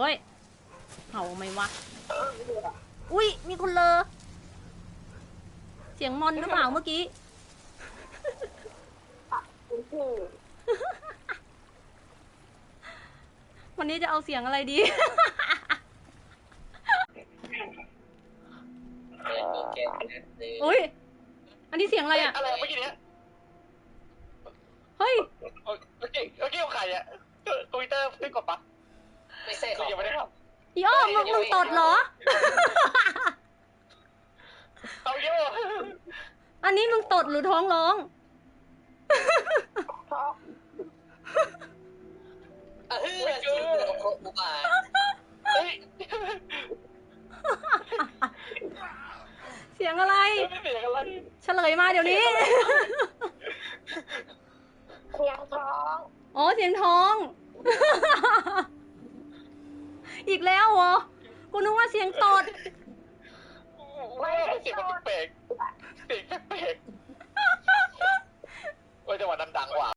เฮ้ยเห่าไหมวะ อุ้ยมีคนเลอ เสียงมอนหรือเปล่าเมื่อกี้คุณครูวันนี้จะเอาเสียงอะไรดีมีเกมนะหรืออุ้ย อันนี้เสียงอะไรอะ อะไรเมื่อกี้เนี้ยเฮ้ย เมื่อกี้เมื่อกี้ของใครอะทวิตเตอร์ได้กดปะ ไม่ใช่ข กู อง ยังไม่ได้ ทอีอ้อมึงมึงตดเหรอำเอาเยอะอันนี้มึงตดหรือท้องร้องเพราะอะเฮ้ยจริงเหรอโคอุบายเฮ้ยเสียงอะไร เสียงอะไร เฉลยมาเดี๋ยวนี้ เสียงท้อง อ๋อ เสียงท้อง อีกแล้วเหรอ กูนึกว่าเสียงตดไม่เสียงมันแปลก